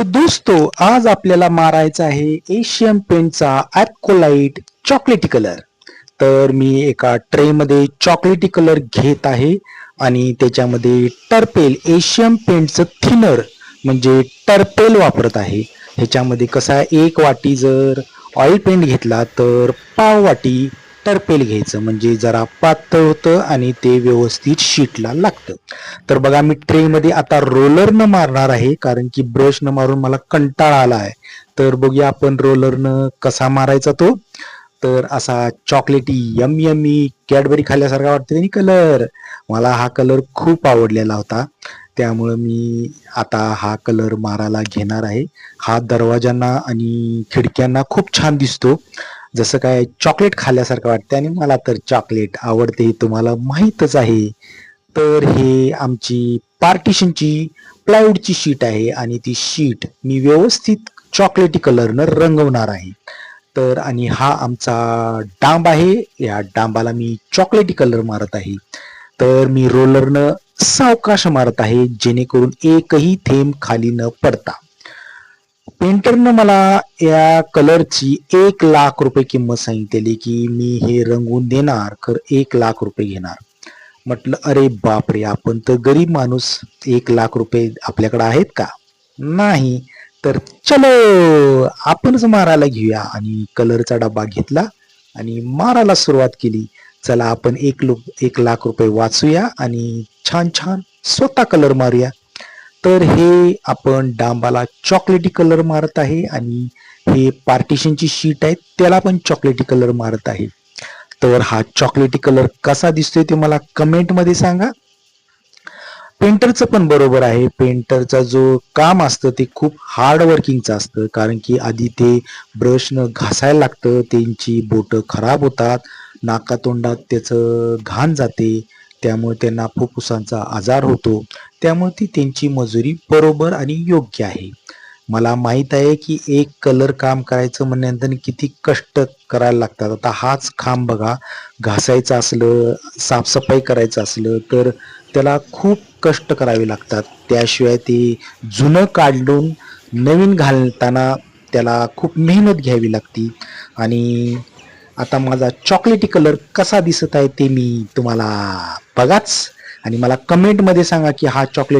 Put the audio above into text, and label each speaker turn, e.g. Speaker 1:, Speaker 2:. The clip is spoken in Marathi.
Speaker 1: तर दोस्तो आज आपल्याला मारायचा आहे एशियन पेंटचा ॲक्कोलाइट चॉकलेटी कलर तर मी एका ट्रेमध्ये चॉकलेटी कलर घेत आहे आणि त्याच्यामध्ये टर्पेल एशियन पेंटचं थिनर म्हणजे टर्पेल वापरत आहे. ह्याच्यामध्ये कसा आहे, एक वाटी जर ऑइल पेंट घेतला तर पाव वाटी टर्पेल घ्यायचं म्हणजे जरा पातळ होतं आणि ते व्यवस्थित शीटला लागतं. तर बघा मी ट्रेमध्ये आता रोलरनं मारणार आहे कारण की ब्रशनं मारून मला कंटाळा आला आहे. तर बघूया आपण रोलरनं कसा मारायचा तो. तर असा चॉकलेटी यम यमी कॅडबरी खाल्ल्यासारखा वाटतं त्यांनी कलर. मला हा कलर खूप आवडलेला होता. त्यामुळं मी आता हा कलर मारायला घेणार आहे. हा दरवाजांना आणि खिडक्यांना खूप छान दिसतो. जसं काय चॉकलेट खाल्ल्यासारखं वाटतं आणि मला तर चॉकलेट आवडते हे तुम्हाला माहीतच आहे. तर हे आमची पार्टिशनची प्लायवूडची शीट आहे आणि ती शीट मी व्यवस्थित चॉकलेटी कलरनं रंगवणार आहे. तर आणि हा आमचा डांब आहे. या डांबाला मी चॉकलेटी कलर मारत आहे. तर मी रोलरनं सावकाश मारत आहे जेणेकरून एकही थेंब खाली न पडता. पेंटरनं मला या कलरची एक लाख रुपये किंमत सांगितलेली की मी हे रंगवून देणार तर एक लाख रुपये घेणार. म्हटलं अरे बापरे आपण तर गरीब माणूस एक लाख रुपये आपल्याकडे आहेत का? नाही. तर चलो आपणच मारायला घेऊया. आणि कलरचा डबा घेतला आणि मारायला सुरुवात केली. चला आपण एक लो एक लाख रुपये वाचूया आणि छान छान स्वतः कलर मारूया. तर हे आपण डांबाला चॉकलेटी कलर मारत आहे आणि हे पार्टिशनची शीट आहे त्याला पण चॉकलेटी कलर मारत आहे. तर हा चॉकलेटी कलर कसा दिसतोय ते मला कमेंटमध्ये सांगा. पेंटरचं पण बरोबर आहे. पेंटरचा जो काम असतं ते खूप हार्ड वर्किंगचं असतं. कारण की आधी ते ब्रशनं घासायला लागतं त्यांची बोटं खराब होतात नाकातोंडात त्याचं घाण जाते. त्यामुळे त्यांना फुफ्फुसांचा आजार होतो. त्यामुळे ती त्यांची मजुरी बरोबर आणि योग्य आहे. मला माहीत आहे की एक कलर काम करायचं म्हणल्यानंतर किती कष्ट करायला लागतात. आता हाच खांब बघा. घासायचं असलं साफसफाई करायचं असलं तर त्याला खूप कष्ट करावे लागतात. त्याशिवाय ते जुनं काढून नवीन घालताना त्याला खूप मेहनत घ्यावी लागती. आणि आता माझा चॉकलेटी कलर कसा दिसत आहे ते मी तुम्हाला बघाच. आणि मला कमेंटमध्ये सांगा की हा चॉकलेटी